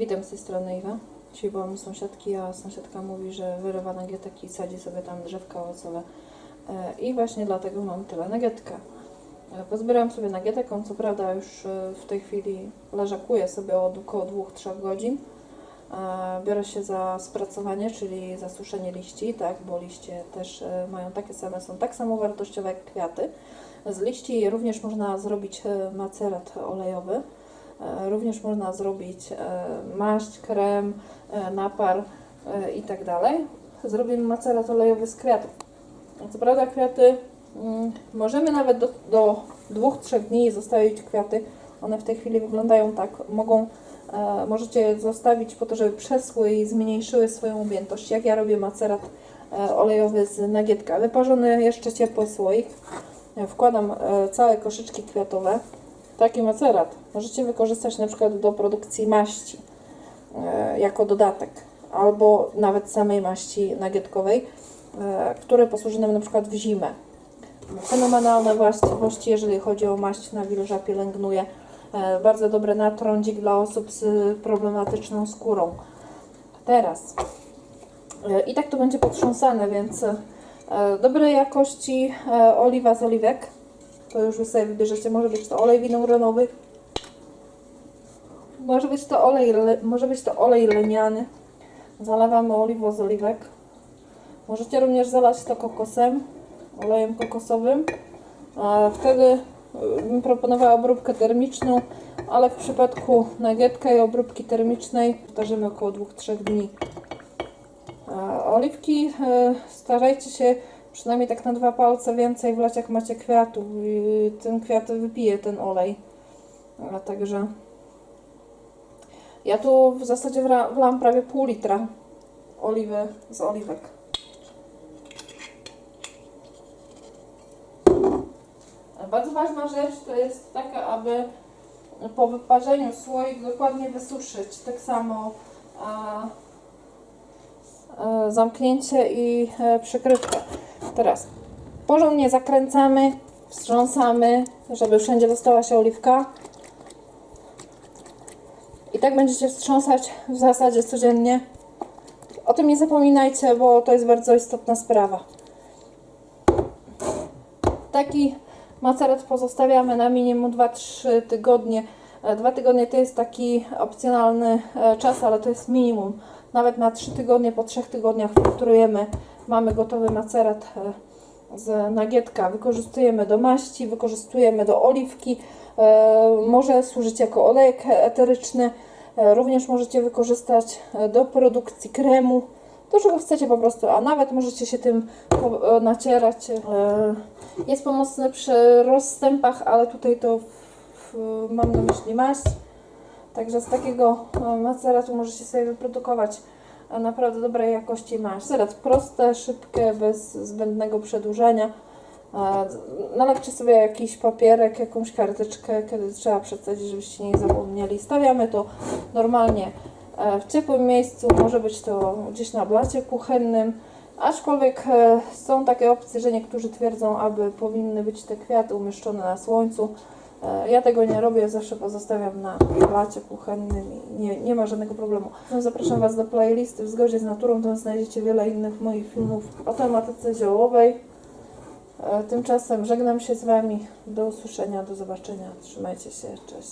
Witam z tej strony Iwa. Dzisiaj byłam u sąsiadki, a sąsiadka mówi, że wyrywa nagietek i sadzi sobie tam drzewka owocowe. E, I właśnie dlatego mam tyle nagietka. E, Pozbierałam sobie nagietek, on co prawda już e, w tej chwili leżakuje sobie od około 2-3 godzin. Biorę się za spracowanie, czyli za suszenie liści, tak, bo liście też mają takie same, są tak samo wartościowe jak kwiaty. Z liści również można zrobić macerat olejowy. E, Również można zrobić e, maść, krem, e, napar e, i tak. Zrobimy macerat olejowy z kwiatów. Co prawda kwiaty mm, możemy nawet do, do 2-3 dni zostawić kwiaty. One w tej chwili wyglądają tak. Mogą, możecie zostawić po to, żeby przeschły i zmniejszyły swoją objętość. Jak ja robię macerat olejowy z nagietka. Wyparzony jeszcze ciepły słoik. Wkładam całe koszyczki kwiatowe. Taki macerat możecie wykorzystać na przykład do produkcji maści e, jako dodatek, albo nawet samej maści nagietkowej, e, które posłuży nam na przykład w zimę. Fenomenalne właściwości, jeżeli chodzi o maść na wilża, pielęgnuje. E, bardzo dobre na trądzik dla osób z problematyczną skórą. Teraz i tak to będzie potrząsane, więc dobrej jakości oliwa z oliwek. To już Wy sobie wybierzecie. Może być to olej winogronowy. Może być to olej, le, może być to olej leniany. Zalewamy oliwą z oliwek. Możecie również zalać to kokosem, olejem kokosowym. A wtedy y, bym proponowała obróbkę termiczną, ale w przypadku nagietka i obróbki termicznej powtarzymy około 2-3 dni. A Oliwki e, starajcie się przynajmniej tak na dwa palce więcej wlać jak macie kwiatów ten kwiat wypije ten olej. A także ja tu w zasadzie wlałam prawie pół litra oliwy z oliwek. Bardzo ważna rzecz to jest taka, aby po wyparzeniu słoik dokładnie wysuszyć. Tak samo a, e, zamknięcie i e, przykrywkę. Teraz porządnie zakręcamy, wstrząsamy, żeby wszędzie dostała się oliwka. I tak będziecie wstrząsać w zasadzie codziennie. O tym nie zapominajcie, bo to jest bardzo istotna sprawa. Taki macerat pozostawiamy na minimum 2-3 tygodnie. E, Dwa tygodnie to jest taki opcjonalny e, czas, ale to jest minimum. Nawet na 3 tygodnie, po 3 tygodniach filtrujemy. Mamy gotowy macerat e, z nagietka. Wykorzystujemy do maści, wykorzystujemy do oliwki. E, Może służyć jako olejek eteryczny. E, Również możecie wykorzystać do produkcji kremu. To, czego chcecie po prostu, a nawet możecie się tym nacierać. Jest pomocny przy rozstępach, ale tutaj to mam na myśli maść. Także z takiego maceratu możecie sobie wyprodukować e, naprawdę dobrej jakości maść. Macerat proste, szybkie, bez zbędnego przedłużania. E, Nalewcie sobie jakiś papierek, jakąś karteczkę, kiedy trzeba przedstawić, żebyście nie zapomnieli. Stawiamy to normalnie e, w ciepłym miejscu, może być to gdzieś na blacie kuchennym. Aczkolwiek e, są takie opcje, że niektórzy twierdzą, aby powinny być te kwiaty umieszczone na słońcu. E, Ja tego nie robię, zawsze pozostawiam na blacie kuchennym i nie, nie ma żadnego problemu. No, Zapraszam Was do playlisty w zgodzie z naturą, tam znajdziecie wiele innych moich filmów o tematyce ziołowej. E, Tymczasem żegnam się z Wami. Do usłyszenia, do zobaczenia. Trzymajcie się, cześć.